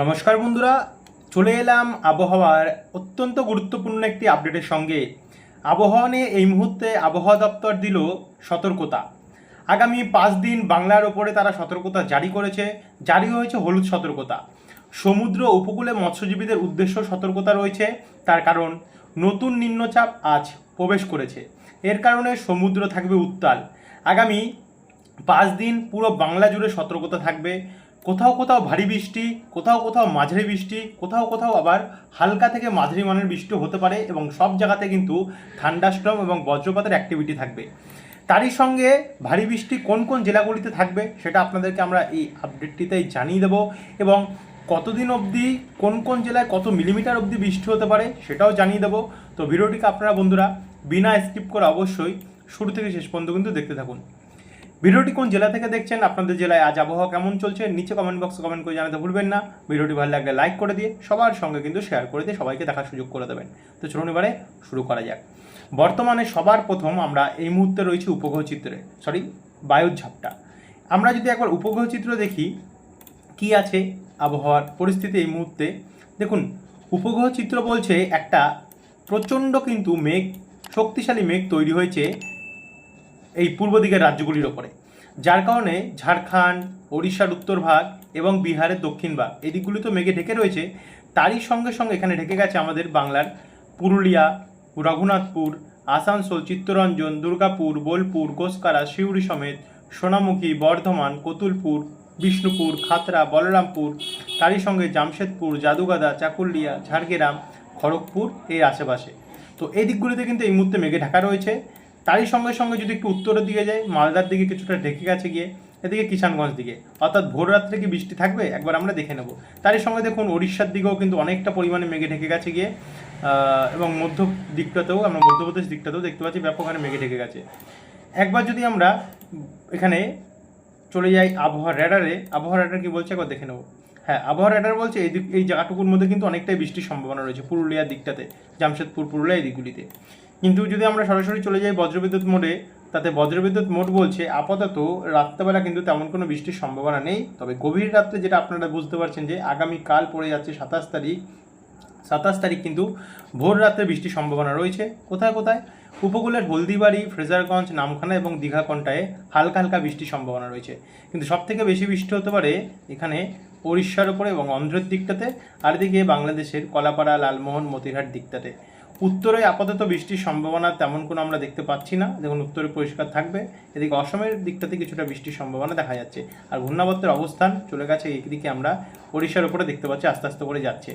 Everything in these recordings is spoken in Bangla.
নমস্কার বন্ধুরা, চলে এলাম আবহাওয়ার অত্যন্ত গুরুত্বপূর্ণ একটি আপডেটের সঙ্গে। আবহাওয়া নিয়ে এই মুহূর্তে আবহাওয়া দপ্তর দিল সতর্কতা। আগামী পাঁচ দিন বাংলার ওপরে তারা সতর্কতা জারি করেছে, জারি হয়েছে হলুদ সতর্কতা। সমুদ্র, উপকূলে মৎস্যজীবীদের উদ্দেশ্য সতর্কতা রয়েছে, তার কারণ নতুন নিম্নচাপ আজ প্রবেশ করেছে। এর কারণে সমুদ্র থাকবে উত্তাল। আগামী পাঁচ দিন পুরো বাংলা জুড়ে সতর্কতা থাকবে কোথাও কোথাও ভারী বৃষ্টি, কোথাও কোথাও মাঝারি বৃষ্টি, কোথাও কোথাও আবার হালকা থেকে মাঝারি মানের বৃষ্টি হতে পারে এবং সব জায়গাতে কিন্তু ঠান্ডাস্ট্রম এবং বজ্রপাতের অ্যাক্টিভিটি থাকবে। তারই সঙ্গে ভারী বৃষ্টি কোন কোন জেলাগুলিতে থাকবে সেটা আপনাদেরকে আমরা এই আপডেটটিতেই জানিয়ে দেবো এবং কতদিন অবধি, কোন কোন জেলায় কত মিলিমিটার অবধি বৃষ্টি হতে পারে সেটাও জানিয়ে দেবো। তো ভিডিওটিকে আপনারা বন্ধুরা বিনা স্কিপ করে অবশ্যই শুরু থেকে শেষ পর্যন্ত কিন্তু দেখতে থাকুন। ভিডিওটি কোন জেলা থেকে দেখছেন, আপনাদের জেলায় আজ আবহাওয়া কেমন চলছে, নিচে কমেন্ট বক্সে কমেন্ট করে জানাতে ভুলবেন না। ভিডিওটি ভালো লাগলে লাইক করে দিয়ে সবার সঙ্গে কিন্তু শেয়ার করে দিয়ে সবাইকে দেখার সুযোগ করে দেবেন। তো চলুন এবারে শুরু করা যাক। বর্তমানে সবার প্রথম আমরা এই মুহূর্তে রয়েছি উপগ্রহ চিত্রে সরি বায়ুর ঝাপটা আমরা যদি একবার উপগ্রহ চিত্র দেখি, কি আছে আবহাওয়ার পরিস্থিতি এই মুহূর্তে? দেখুন, উপগ্রহ চিত্র বলছে একটা প্রচণ্ড কিন্তু মেঘ, শক্তিশালী মেঘ তৈরি হয়েছে এই পূর্ব দিকের রাজ্যগুলির ওপরে। যার কারণে ঝাড়খণ্ড, ওড়িশার উত্তর ভাগ এবং বিহারের দক্ষিণ ভাগ, এই দিকগুলি তো মেঘে ঢেকে রয়েছে, তারই সঙ্গে সঙ্গে এখানে ঢেকে গেছে আমাদের বাংলার পুরুলিয়া, রঘুনাথপুর, আসানসোল, চিত্তরঞ্জন, দুর্গাপুর, বোলপুর, গোসকারা, সিউড়ি সমেত সোনামুখী, বর্ধমান, কতুলপুর, বিষ্ণুপুর, খাতরা, বলরামপুর, তারই সঙ্গে জামশেদপুর, জাদুগাদা, চাকুলিয়া, ঝাড়গ্রাম, খড়গপুর এর আশেপাশে। তো এই দিকগুলিতে কিন্তু এই মুহূর্তে মেঘে ঢাকা রয়েছে। তারই সঙ্গে সঙ্গে যদি একটু উত্তরের দিকে যাই, মালদার দিকে কিছুটা ঢেকে গেছে গিয়ে, এদিকে কিষানগঞ্জ দিকে। অর্থাৎ ভোর রাত্রে কি বৃষ্টি থাকবে? একবার আমরা দেখে নেব। তারই সঙ্গে দেখুন উড়িষ্যার দিকেও কিন্তু অনেকটা পরিমাণে মেঘে ঢেকে গেছে গিয়ে এবং মধ্য দিকটাতেও, আমরা মধ্যপ্রদেশ দিকটাতেও দেখতে পাচ্ছি ব্যাপক হারে মেঘে ঢেকে গেছে। একবার যদি আমরা এখানে চলে যাই আবহাওয়া র্যাডারে, আবহাওয়া র্যাডার কি বলছে? একবার দেখে নেব। হ্যাঁ আবহাওয়া র্যাডার বলছে, এই দিক, এই জায়গাটুকুর মধ্যে কিন্তু অনেকটাই বৃষ্টির সম্ভাবনা রয়েছে পুরুলিয়ার দিকটাতে, জামশেদপুর, পুরুলিয়া এই দিকগুলিতে। কিন্তু যদি আমরা সরাসরি চলে যাই বজ্রবিদ্যুৎ মোডে, তাতে বজ্রবিদ্যুৎ মোড বলছে, আপাতত রাত্রেবেলা কিন্তু তেমন কোনো বৃষ্টির সম্ভাবনা নেই। তবে গভীর রাত্রে যেটা আপনারা বুঝতে পারছেন যে আগামীকাল পড়ে যাচ্ছে সাতাশ তারিখ। সাতাশ তারিখ কিন্তু ভোর রাত্রে বৃষ্টির সম্ভাবনা রয়েছে। কোথায় কোথায়? উপকূলের হলদিবাড়ি, ফ্রেজারগঞ্জ, নামখানা এবং দীঘা দীঘাকণ্ঠায় হালকা হালকা বৃষ্টির সম্ভাবনা রয়েছে। কিন্তু সব থেকে বেশি বৃষ্টি হতে পারে এখানে উড়িষ্যার ওপরে এবং অন্ধ্রের দিকটাতে, আর এদিকে বাংলাদেশের কলাপাড়া, লালমোহন মতিহাট দিকটাতে। উত্তরে আপাতত বৃষ্টির সম্ভাবনা তেমন কোনো আমরা দেখতে পাচ্ছি না। দেখুন, উত্তরে পরিষ্কার থাকবে। এদিকে অসমের দিকটাতে কিছুটা বৃষ্টির সম্ভাবনা দেখা যাচ্ছে। আর ঘূর্ণাবর্তের অবস্থান চলে গেছে এইদিকে আমরা ওড়িশার উপরে দেখতে পাচ্ছি, আস্তে আস্তে করে যাচ্ছে।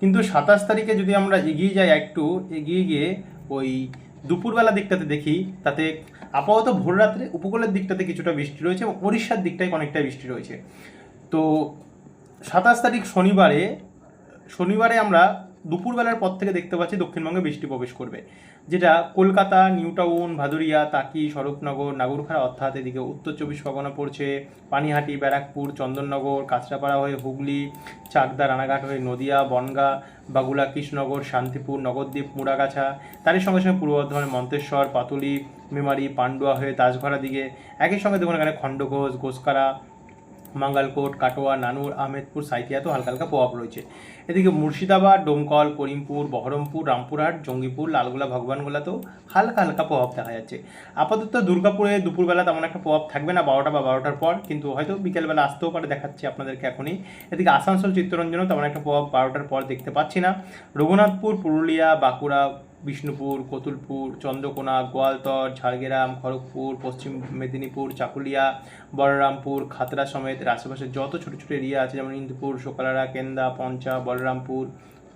কিন্তু সাতাশ তারিখে যদি আমরা এগিয়ে যাই একটু, এগিয়ে গিয়ে ওই দুপুরবেলা দিকটাতে দেখি, তাতে আপাতত ভোর রাত্রে উপকূলের দিকটাতে কিছুটা বৃষ্টি রয়েছে এবং উড়িষ্যার দিকটায় অনেকটাই বৃষ্টি রয়েছে। তো সাতাশ তারিখ শনিবারে শনিবারে আমরা দুপুরবেলার পর থেকে দেখতে পাচ্ছি দক্ষিণবঙ্গে বৃষ্টি প্রবেশ করবে, যেটা কলকাতা নিউ টাউন ভাদুরিয়া তাকি স্বরূপনগর নাগরখাড়া অর্থাৎ এদিকে উত্তর চব্বিশ পরগনা পড়ছে, পানিহাটি, ব্যারাকপুর, চন্দননগর, কাঁচরাপাড়া হয়ে হুগলি, চাকদা, রানাঘাট হয়ে নদিয়া, বনগা, বাগুলা, কৃষ্ণনগর, শান্তিপুর নগরদ্বীপ মুড়াগাছা, তারই সঙ্গে সঙ্গে পূর্ব বর্ধমানের মন্তেশ্বর, পাতুলি, মেমারি, পান্ডুয়া হয়ে দাসঘরা দিকে, একই সঙ্গে দেখুন এখানে খণ্ডঘোষ, ঘোষকারা মাঙ্গালকোট, কাটোয়া, নানুর, আহমেদপুর সাইথিয়াতেও হালকা হালকা প্রভাব রয়েছে। এদিকে মুর্শিদাবাদ, ডোমকল, করিমপুর, বহরমপুর, রামপুরহাট, জঙ্গিপুর, লালগোলা, ভগবানগোলাতেও হালকা হালকা প্রভাব দেখা যাচ্ছে। আপাতত দুর্গাপুরে দুপুরবেলা তেমন একটা প্রভাব থাকবে না বারোটা বা বারোটার পর, কিন্তু হয়তো বিকেলবেলা আসতেও পারে দেখাচ্ছি আপনাদেরকে এখনই। এদিকে আসানসোল, চিত্তরঞ্জনেও তেমন একটা প্রভাব বারোটার পর দেখতে পাচ্ছি না। রঘুনাথপুর, পুরুলিয়া, বাঁকুড়া বিষ্ণুপুর, কতুলপুর, চন্দ্রকোনা, গোয়ালতর, ঝাড়গ্রাম, খড়গপুর, পশ্চিম মেদিনীপুর, চাকুলিয়া, বলরামপুর খাতড়া সমেত আশেপাশে যত ছোটো ছোটো এরিয়া আছে, যেমন ইন্দুপুর, শোকালারা, কেন্দা, পঞ্চা, বলরামপুর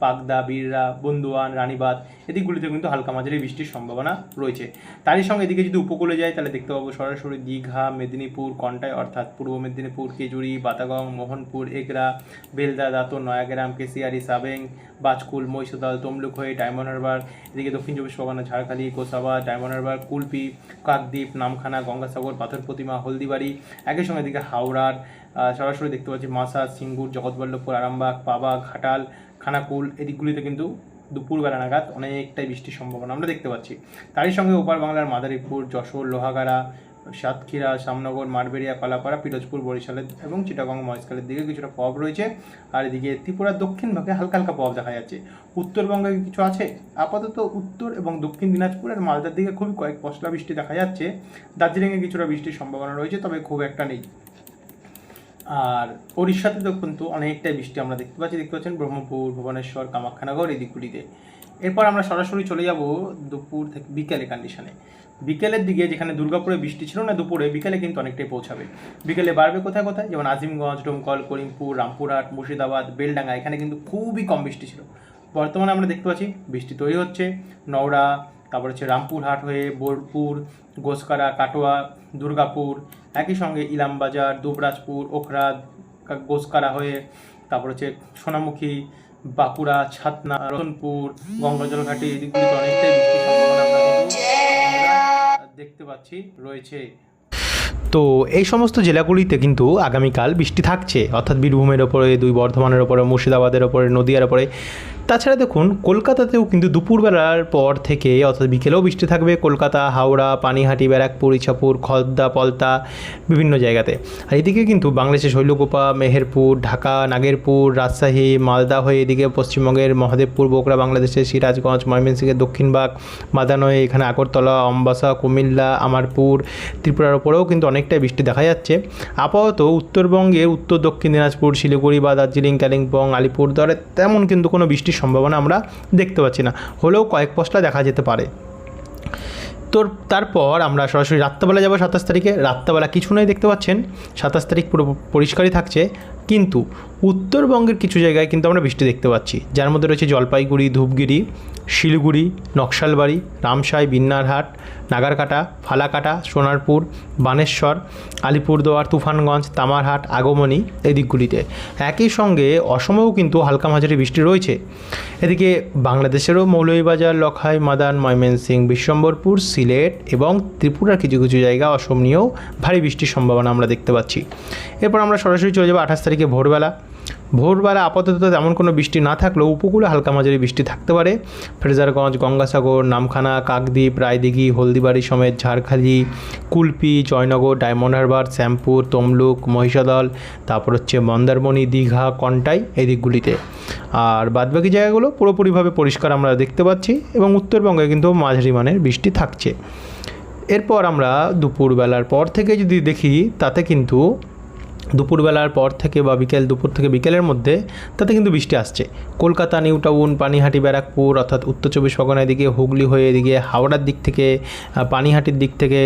পাকদা বীররা বন্দুয়ান রানীবাদ এদিকগুলিতে কিন্তু হালকা মাঝারি বৃষ্টির সম্ভাবনা রয়েছে। তারই সঙ্গে এদিকে যদি উপকূলে যায় তাহলে দেখতে পাবো সরাসরি দীঘা, মেদিনীপুর, কন্টাই অর্থাৎ পূর্ব মেদিনীপুর কেজুরি বাতাগং, মোহনপুর, এগরা বেলদা দাঁতন নয়াগ্রাম কেসিয়ারি সাবেং, বাজকুল, মহিষাদল, তমলুক হয়ে ডায়মন্ড হারবার, এদিকে দক্ষিণ চব্বিশ Pargana, Jharkhali Gosaba Diamond Harbour, Kulpi, Kakdwip, Namkhana, Gangasagar, Patharpratima, Haldibari, একই সঙ্গে এদিকে হাওড়ার সরাসরি দেখতে পাচ্ছি মাসা সিঙ্গুর, জগৎবল্লভপুর, আরামবাগ, পাবা, ঘাটাল খানাকুল, এদিকগুলিতে কিন্তু দুপুরবেলা নাগাদ অনেকটাই বৃষ্টির সম্ভাবনা আমরা দেখতে পাচ্ছি। তারই সঙ্গে ওপার বাংলার মাদারীপুর, যশোর, লোহাগাড়া, সাতক্ষীরা, শ্যামনগর মারবেরিয়া কলাপাড়া, পিরোজপুর, বরিশালের এবং চিটাগং মহেশখালের দিকে কিছুটা প্রভাব রয়েছে। আর এদিকে ত্রিপুরার দক্ষিণ ভাগে হালকা হালকা প্রভাব দেখা যাচ্ছে। উত্তরবঙ্গে কিছু আছে? আপাতত উত্তর এবং দক্ষিণ দিনাজপুর আর মালদার দিকে খুবই কয়েক পশলা বৃষ্টি দেখা যাচ্ছে। দার্জিলিংয়ে কিছুটা বৃষ্টির সম্ভাবনা রয়েছে, তবে খুব একটা নেই। আর উড়িষ্যাতে তো কিন্তু অনেকটাই বৃষ্টি আমরা দেখতে পাচ্ছি। দেখতে পাচ্ছেন ব্রহ্মপুর, ভুবনেশ্বর, কামাখ্যানগর এই দিকগুলিতে এরপর আমরা সরাসরি চলে যাব দুপুর থেকে বিকেলে কন্ডিশনে বিকেলের দিকে যেখানে দুর্গাপুরে বৃষ্টি ছিল না দুপুরে, বিকেলে কিন্তু অনেকটাই পৌঁছাবে। বিকেলে বাড়বে কোথায় কোথায়? যেমন আজিমগঞ্জ, ডোমকল, করিমপুর, রামপুরহাট, মুর্শিদাবাদ, বেলডাঙ্গা, এখানে কিন্তু খুবই কম বৃষ্টি ছিল। বর্তমানে আমরা দেখতে পাচ্ছি বৃষ্টি তৈরি হচ্ছে। নওড়া, তারপর হচ্ছে রামপুরহাট হয়ে বোলপুর, গোসকারা, কাটোয়া, দুর্গাপুর একই সঙ্গে ইলামবাজার, দুবরাজপুর, ওখরা, গোসকারা হয়ে তারপর হচ্ছে সোনামুখী, বাঁকুড়া, ছাতনা রতনপুর গঙ্গাজলঘাটি এই দিকগুলিতে অনেকটাই বৃষ্টির সম্ভাবনা আমরা দেখতে পাচ্ছি, রয়েছে। তো এই সমস্ত জেলাগুলিতে কিন্তু আগামীকাল বৃষ্টি থাকছে। অর্থাৎ বীরভূমের ওপরে, দুই বর্ধমানের ওপরে, মুর্শিদাবাদের ওপরে, নদিয়ার ওপরে তাছাড়া দেখুন, কলকাতাতেও কিন্তু দুপুরবেলার পর থেকে, অর্থাৎ বিকেলেও বৃষ্টি থাকবে কলকাতা, হাওড়া, পানিহাটি, ব্যারাকপুর, ইছাপুর খদ্দা পলতা, বিভিন্ন জায়গাতে। আর এদিকে কিন্তু বাংলাদেশের শৈলকুপা, মেহেরপুর, ঢাকা, নাগেরপুর, রাজশাহী, মালদা হয়ে এদিকে পশ্চিমবঙ্গের মহাদেবপুর বোকরা বাংলাদেশের সিরাজগঞ্জ ময়মনসিংহের দক্ষিণবাগ মাদানয়ে, এখানে আগরতলা, অম্বাসা, কুমিল্লা, আমারপুর, ত্রিপুরার ওপরেও কিন্তু অনেকটাই বৃষ্টি দেখা যাচ্ছে। আপাতত উত্তরবঙ্গের উত্তর দক্ষিণ দিনাজপুর, শিলিগুড়ি বা দার্জিলিং, কালিম্পং, আলিপুরদুয়ারে তেমন কিন্তু কোনো বৃষ্টির সম্ভাবনা আমরা দেখতে পাচ্ছি না। হলেও কয়েক পশলা দেখা যেতে পারে। তোর তারপর আমরা সরাসরি রাত্রেবেলা যাব সাতাশ তারিখে। রাত্রেবেলা কিছু নয় দেখতে পাচ্ছেন। সাতাশ তারিখ পুরো পরিষ্কারই থাকছে। কিন্তু উত্তরবঙ্গের কিছু জায়গায় কিন্তু আমরা বৃষ্টি দেখতে পাচ্ছি। যার মধ্যে রয়েছে জলপাইগুড়ি, ধূপগিরি, শিলিগুড়ি, নকশালবাড়ি রামসাই বিন্নারহাট, নাগারকাটা, ফালাকাটা, সোনারপুর, বানেশ্বর, আলিপুরদুয়ার, তুফানগঞ্জ, তামারহাট, আগমনী এই দিকগুলিতে। একই সঙ্গে অসমেও কিন্তু হালকা মাঝারি বৃষ্টি রয়েছে। এদিকে বাংলাদেশেরও মৌলভীবাজার, লখাই, মাদান ময়মনসিং বিশ্বম্বরপুর, সিলেট এবং ত্রিপুরার কিছু কিছু জায়গা অসম নিয়েও ভারী বৃষ্টির সম্ভাবনা আমরা দেখতে পাচ্ছি। এরপর আমরা সরাসরি চলে যাব আঠাশ ভোরবেলা। ভোরবেলা আপাতত তেমন কোনো বৃষ্টি না থাকলেও উপকূলে হালকা মাঝারি বৃষ্টি থাকতে পারে। ফ্রেজারগঞ্জ, গঙ্গাসাগর, নামখানা, কাকদ্বীপ, রায়দিঘি, হলদিবাড়ি সমেত ঝাড়খালি, কুলপি, জয়নগর, ডায়মন্ড হারবার, শ্যামপুর, তমলুক, মহিষাদল, তারপর হচ্ছে মন্দারমণি, দীঘা, কন্টাই এই দিকগুলিতে। আর বাদবাকি জায়গাগুলো পুরোপুরিভাবে পরিষ্কার আমরা দেখতে পাচ্ছি এবং উত্তরবঙ্গে কিন্তু মাঝারি মানের বৃষ্টি থাকছে। এরপর আমরা দুপুরবেলার পর থেকে যদি দেখি, তাতে কিন্তু দুপুরবেলার পর থেকে বা বিকেল দুপুর থেকে বিকেলের মধ্যে তাতে কিন্তু বৃষ্টি আসছে। কলকাতা, নিউ টাউন, পানিহাটি, ব্যারাকপুর অর্থাৎ উত্তর চব্বিশ পরগনার দিকে, হুগলি হয়ে এদিকে, হাওড়ার দিক থেকে পানিহাটির দিক থেকে,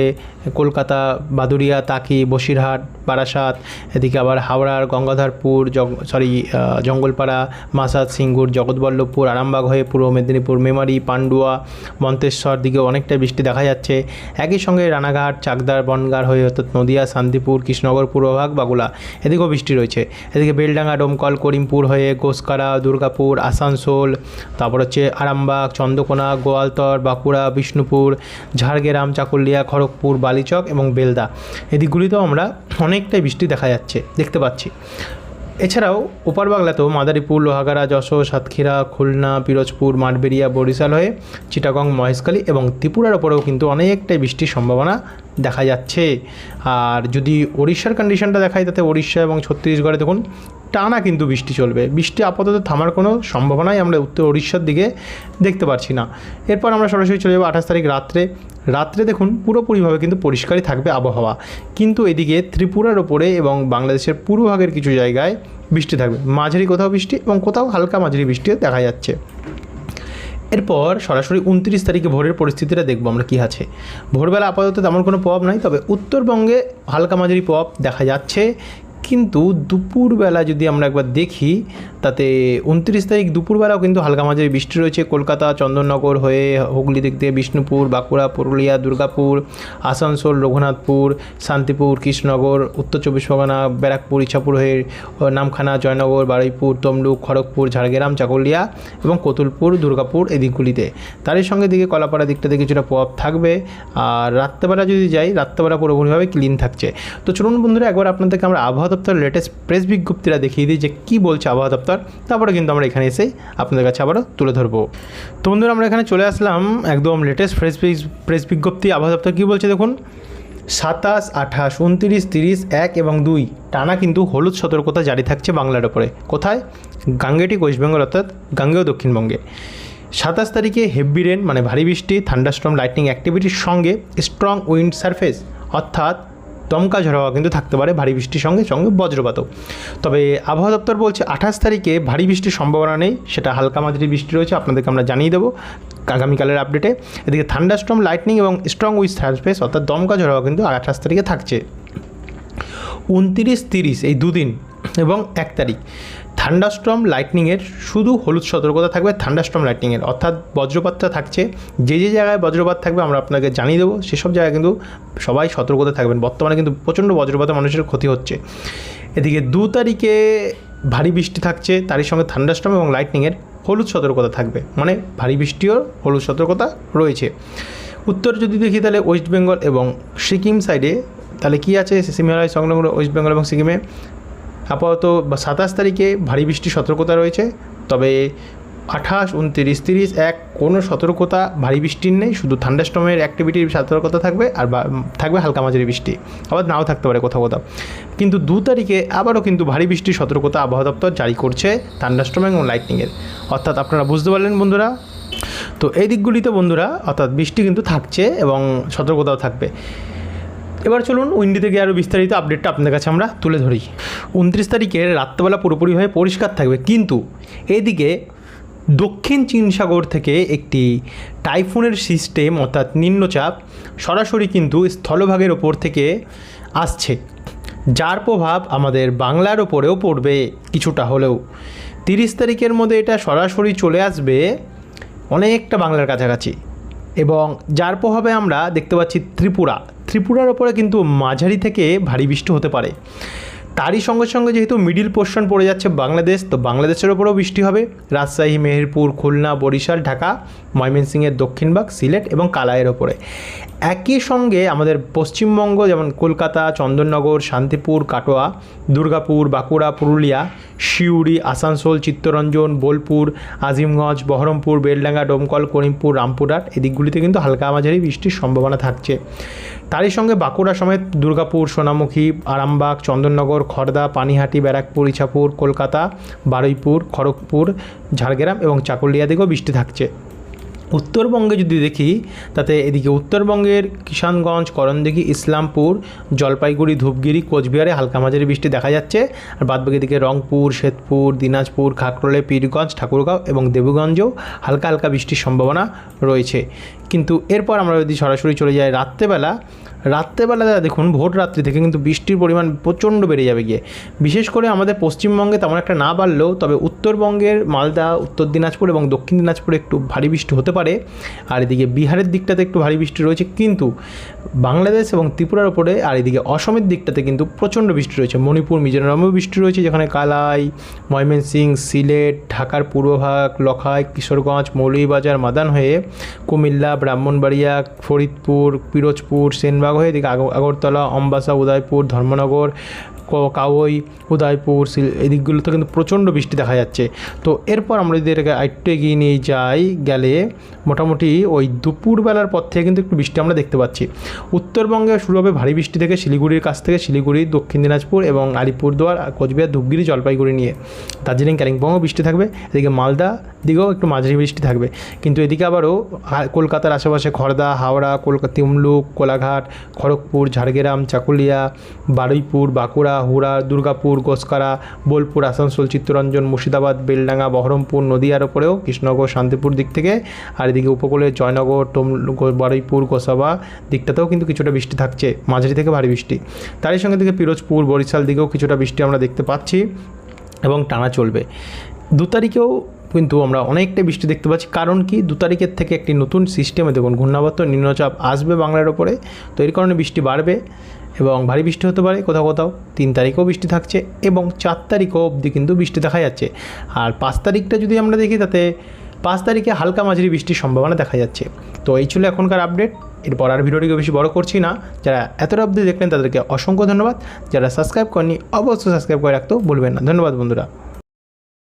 কলকাতা বাদুরিয়া তাকি, বসিরহাট, বারাসাত, এদিকে আবার হাওড়ার গঙ্গাধরপুর সরি জঙ্গলপাড়া মাসাদ সিঙ্গুর, জগৎবল্লভপুর, আরামবাগ হয়ে পূর্ব মেদিনীপুর, মেমারি, পান্ডুয়া, মন্তেশ্বর দিকে অনেকটা বৃষ্টি দেখা যাচ্ছে। একই সঙ্গে রানাঘাট, চাকদার বনগার হয়ে অর্থাৎ নদিয়া, শান্তিপুর, কৃষ্ণনগর পূর্বভাগ বাগুলা। এদিকেও বৃষ্টি রয়েছে। এদিকে বেলডাঙ্গা, ডোমকল, করিমপুর হয়ে গোসকারা দুর্গাপুর, আসানসোল, তারপর হচ্ছে আরামবাগ, চন্দ্রকোনা, গোয়ালতর, বাঁকুড়া, বিষ্ণুপুর, ঝাড়গ্রাম, চাকুলিয়া, খড়গপুর, বালিচক এবং বেলদা। এদিকগুলিতেও আমরা অনেকটাই বৃষ্টি দেখা যাচ্ছে, দেখতে পাচ্ছি। এছাড়াও ওপার বাংলাতেও মাদারীপুর, লোহাগাড়া, যশোর, সাতক্ষীরা, খুলনা, পিরোজপুর মাঠবেরিয়া বরিশাল হয়ে চিটাগং, মহেশখালী এবং ত্রিপুরার ওপরেও কিন্তু অনেকটাই বৃষ্টির সম্ভাবনা দেখা যাচ্ছে। আর যদি ওড়িশার কন্ডিশনটা দেখায় তাতে ওড়িশা এবং ছত্তিশগড়ে দেখুন, টানা কিন্তু বৃষ্টি চলবে। বৃষ্টি আপাতত থামার কোনো সম্ভাবনাই আমরা উত্তর ওড়িশার দিকে দেখতে পাচ্ছি না। এরপর আমরা সরাসরি চলে যাব আঠাশ তারিখ রাত্রে। রাত্রে দেখুন, পুরোপুরিভাবে কিন্তু পরিষ্কারই থাকবে আবহাওয়া। কিন্তু এদিকে ত্রিপুরার ওপরে এবং বাংলাদেশের পূর্বভাগের কিছু জায়গায় বৃষ্টি থাকবে। মাঝারি কোথাও বৃষ্টি এবং কোথাও হালকা মাঝারি বৃষ্টিও দেখা যাচ্ছে। এরপর সরাসরি উনত্রিশ তারিখে ভোরের পরিস্থিতিটা দেখব আমরা কী আছে। ভোরবেলা আপাতত তেমন কোনো প্রভাব নাই, তবে উত্তরবঙ্গে হালকা মাঝারি প্রভাব দেখা যাচ্ছে। কিন্তু দুপুরবেলা যদি আমরা একবার দেখি তাতে উনত্রিশ তারিখ দুপুরবেলাও কিন্তু হালকা মাঝারি বৃষ্টি রয়েছে। কলকাতা, চন্দননগর হয়ে হুগলি দিক দিয়ে বিষ্ণুপুর, বাঁকুড়া, পুরুলিয়া, দুর্গাপুর, আসানসোল, রঘুনাথপুর, শান্তিপুর, কৃষ্ণনগর, উত্তর চব্বিশ পরগনা, ব্যারাকপুর ইচ্ছাপুর হয়ে নামখানা, জয়নগর, বারুইপুর, তমলুক, খড়গপুর, ঝাড়গ্রাম, চাকুলিয়া এবং কতুলপুর, দুর্গাপুর এই দিকগুলিতে তারই সঙ্গে দিকে কলাপাড়া দিকটাতে কিছুটা প্রভাব থাকবে। আর রাত্রেবেলা যদি যাই, রাত্রেবেলা পুরোপুরিভাবে ক্লিন থাকছে। তো চলুন বন্ধুরা, একবার আপনাদেরকে আমরা আবহাওয়া দপ্তরের লেটেস্ট প্রেস বিজ্ঞপ্তিটা দেখিয়ে দিই যে কী বলছে আবহাওয়া দপ্তর। তারপরে কিন্তু আমরা এখানে এসেই আপনাদের কাছে আবারও তুলে ধরবো। তো বন্ধুরা, আমরা এখানে চলে আসলাম একদম লেটেস্ট প্রেস প্রেস বিজ্ঞপ্তি আবহাওয়া দপ্তর কী বলছে দেখুন? সাতাশ, আঠাশ, উনত্রিশ, তিরিশ, এক এবং দুই, টানা কিন্তু হলুদ সতর্কতা জারি থাকছে বাংলার ওপরে কোথায়? গাঙ্গেটিক ওয়েস্ট বেঙ্গল অর্থাৎ গাঙ্গেয় দক্ষিণবঙ্গে। সাতাশ তারিখে হেভি রেন মানে ভারী বৃষ্টি থান্ডারস্টর্ম লাইটনিং অ্যাক্টিভিটির সঙ্গে স্ট্রং উইন্ড সারফেস অর্থাৎ দমকা ঝড় হওয়া কিন্তু থাকতে পারে ভারী বৃষ্টির সঙ্গে সঙ্গে বজ্রপাতও। তবে আবহাওয়া দপ্তর বলছে, আঠাশ তারিখে ভারী বৃষ্টির সম্ভাবনা নেই, সেটা হালকা মাঝারি বৃষ্টি রয়েছে, আপনাদেরকে আমরা জানিয়ে দেবো আগামীকালের আপডেটে এদিকে থান্ডারস্টর্ম লাইটনিং এবং স্ট্রং উইথ সার্ফেস অর্থাৎ দমকা ঝড় হওয়া কিন্তু আঠাশ তারিখে থাকছে। উনতিরিশ তিরিশ, এই দুদিন এবং এক তারিখ। থান্ডারস্টর্ম লাইটনিংয়ের শুধু হলুদ সতর্কতা থাকবে থান্ডারস্টর্ম লাইটনিংয়ের। অর্থাৎ বজ্রপাতটা থাকছে, যে যে জায়গায় বজ্রপাত থাকবে আমরা আপনাকে জানিয়ে দেবো, সেসব জায়গায় কিন্তু সবাই সতর্কতা থাকবেন। বর্তমানে কিন্তু প্রচণ্ড বজ্রপাতে মানুষের ক্ষতি হচ্ছে। এদিকে দু তারিখে ভারী বৃষ্টি থাকছে, তারই সঙ্গে থান্ডারস্টর্ম এবং লাইটনিংয়ের হলুদ সতর্কতা থাকবে। মানে ভারী বৃষ্টিও হলুদ সতর্কতা রয়েছে। উত্তর যদি দেখি তাহলে ওয়েস্ট বেঙ্গল এবং সিকিম সাইডে তাহলে কী আছে? হিমালয় সংলগ্ন ওয়েস্ট বেঙ্গল এবং সিকিমে আপাতত সাতাশ তারিখে ভারী বৃষ্টির সতর্কতা রয়েছে, তবে আঠাশ, উনতিরিশ, তিরিশ, এক, কোনো সতর্কতা, ভারী বৃষ্টির নেই, শুধু থান্ডাস্টমের অ্যাক্টিভিটির সতর্কতা থাকবে আর থাকবে হালকা মাঝারি বৃষ্টি। আবার নাও থাকতে পারে কোথাও কোথাও কিন্তু দু তারিখে আবারও কিন্তু ভারী বৃষ্টির সতর্কতা আবহাওয়া দপ্তর জারি করছে থান্ডাস্টম এবং লাইটনিংয়ের অর্থাৎ আপনারা বুঝতে পারলেন বন্ধুরা? তো এই দিকগুলিতে বন্ধুরা, অর্থাৎ বৃষ্টি কিন্তু থাকছে এবং সতর্কতাও থাকবে। এবার চলুন উইন্ডি থেকে আরও বিস্তারিত আপডেটটা আপনাদের কাছে আমরা তুলে ধরি। উনত্রিশ তারিখে রাত্রেবেলা পুরোপুরিভাবে পরিষ্কার থাকবে, কিন্তু এদিকে দক্ষিণ চীন সাগর থেকে একটি টাইফুনের সিস্টেম অর্থাৎ নিম্নচাপ, সরাসরি কিন্তু স্থলভাগের ওপর থেকে আসছে। যার প্রভাব আমাদের বাংলার ওপরেও পড়বে কিছুটা হলেও। তিরিশ তারিখের মধ্যে এটা সরাসরি চলে আসবে অনেকটা বাংলার কাছাকাছি। এবং যার প্রভাবে আমরা দেখতে পাচ্ছি ত্রিপুরা। ত্রিপুরার ওপরে কিন্তু মাঝারি থেকে ভারী বৃষ্টি হতে পারে। তারই সঙ্গে সঙ্গে যেহেতু মিডিল পোর্শন পড়ে যাচ্ছে বাংলাদেশ, তো বাংলাদেশের ওপরেও বৃষ্টি হবে। রাজশাহী, মেহেরপুর, খুলনা, বরিশাল, ঢাকা, ময়মনসিংহের দক্ষিণবাগ সিলেট এবং কালাইয়ের ওপরে। একই সঙ্গে আমাদের পশ্চিমবঙ্গ, যেমন কলকাতা, চন্দননগর, শান্তিপুর, কাটোয়া, দুর্গাপুর, বাঁকুড়া, পুরুলিয়া, সিউড়ি, আসানসোল, চিত্তরঞ্জন, বোলপুর, আজিমগঞ্জ, বহরমপুর, বেলডাঙ্গা, ডোমকল, করিমপুর, রামপুরহাট এই দিকগুলিতে কিন্তু হালকা মাঝারি বৃষ্টির সম্ভাবনা থাকছে। তারই সঙ্গে বাঁকুড়া সমেত দুর্গাপুর, সোনামুখী, আরামবাগ, চন্দননগর খড়দা পানিহাটি, ব্যারাকপুর, ইছাপুর, কলকাতা, বারুইপুর, খড়গপুর, ঝাড়গ্রাম এবং চাকুলিয়া দিকেও বৃষ্টি থাকছে। উত্তরবঙ্গে যদি দেখি, তাতে এদিকে উত্তরবঙ্গের কিষানগঞ্জ, করণদিঘি, ইসলামপুর, জলপাইগুড়ি, ধূপগিরি, কোচবিহারে হালকা মাঝারি বৃষ্টি দেখা যাচ্ছে। আর বাদবাকি এদিকে রংপুর শ্বেতপুর দিনাজপুর, খাকরোলে, পীরগঞ্জ, ঠাকুরগাঁও এবং দেবগঞ্জেও হালকা হালকা বৃষ্টির সম্ভাবনা রয়েছে। কিন্তু এরপর আমরা যদি সরাসরি চলে যাই রাত্রেবেলা রাত্রেবেলা দাদা দেখুন, ভোর রাত্রি থেকে কিন্তু বৃষ্টির পরিমাণ প্রচণ্ড বেড়ে যাবে গিয়ে। বিশেষ করে আমাদের পশ্চিমবঙ্গে তেমন একটা না বাড়লেও, তবে উত্তরবঙ্গের মালদা, উত্তর দিনাজপুর এবং দক্ষিণ দিনাজপুরে একটু ভারী বৃষ্টি হতে পারে। আর এদিকে বিহারের দিকটাতে একটু ভারী বৃষ্টি রয়েছে। কিন্তু বাংলাদেশ এবং ত্রিপুরার ওপরে আর এদিকে অসমের দিকটাতে কিন্তু প্রচণ্ড বৃষ্টি রয়েছে। মণিপুর মিজোরামেও বৃষ্টি রয়েছে, যেখানে কালাই ময়মনসিং সিলেট, ঢাকার পূর্বভাগ, লখাই, কিশোরগঞ্জ, মৌলভীবাজার, মাদান হয়ে কুমিল্লা, ব্রাহ্মণবাড়িয়া, ফরিদপুর, পিরোজপুর, সেনবাগ হয়ে এদিকে আগ- আগরতলা, অম্বাসা, উদয়পুর, ধর্মনগর ক- কাওই উদয়পুর এই দিকগুলোতে কিন্তু প্রচণ্ড বৃষ্টি দেখা যাচ্ছে। তো এরপর আমরা যদি এটাকে আরেকটু এগিয়ে নিয়ে যাই, গেলে মোটামুটি ওই দুপুরবেলার পর থেকে কিন্তু একটু বৃষ্টি আমরা দেখতে পাচ্ছি। উত্তরবঙ্গে শুরু হবে ভারী বৃষ্টি থেকে শিলিগুড়ির কাছ থেকে শিলিগুড়ি, দক্ষিণ দিনাজপুর এবং আলিপুরদুয়ার, কোচবিহার, ধূপগিরি, জলপাইগুড়ি নিয়ে। দার্জিলিং কালিম্পংও বৃষ্টি থাকবে, এদিকে মালদা দিকেও একটু মাঝারি বৃষ্টি থাকবে। কিন্তু এদিকে আবারও কলকাতার আশেপাশে খড়দা হাওড়া, কলকাতা, তমলুক, কোলাঘাট, খড়গপুর, ঝাড়গ্রাম, চাকুলিয়া, বারুইপুর, বাঁকুড়া হুড়া, দুর্গাপুর, গোসকারা, বোলপুর, আসানসোল, চিত্তরঞ্জন, মুর্শিদাবাদ, বেলডাঙ্গা, বহরমপুর, নদীয়ার ওপরেও কৃষ্ণনগর, শান্তিপুর দিক থেকে আর এদিকে উপকূলে জয়নগর টমলু বারুইপুর, গোসাবা দিকটাতেও কিন্তু কিছুটা বৃষ্টি থাকছে। মাঝারি থেকে ভারী বৃষ্টি। তারই সঙ্গে দিকে পিরোজপুর, বরিশাল দিকেও কিছুটা বৃষ্টি আমরা দেখতে পাচ্ছি এবং টানা চলবে। দু তারিখেও কিন্তু আমরা অনেকটা বৃষ্টি দেখতে পাচ্ছি। কারণ কি? দু তারিখের থেকে একটি নতুন সিস্টেমে দেখুন, ঘূর্ণাবর্ত, নিম্নচাপ আসবে বাংলার ওপরে। তো এর কারণে বৃষ্টি বাড়বে। এবং ভারী বৃষ্টি হতে পারে কোথাও কোথাও। তিন তারিখেও বৃষ্টি থাকছে এবং চার তারিখও অবধি কিন্তু বৃষ্টি দেখা যাচ্ছে। আর পাঁচ তারিখটা যদি আমরা দেখি তাতে পাঁচ তারিখে হালকা মাঝারি বৃষ্টির সম্ভাবনা দেখা যাচ্ছে। তো এই ছিল এখনকার আপডেট। এরপর আর ভিডিওটিকে বেশি বড় করছি না। যারা এতটা অবধি দেখলেন তাদেরকে অসংখ্য ধন্যবাদ। যারা সাবস্ক্রাইব করেনি অবশ্যই সাবস্ক্রাইব করে রাখতেও ভুলবেন না। ধন্যবাদ বন্ধুরা।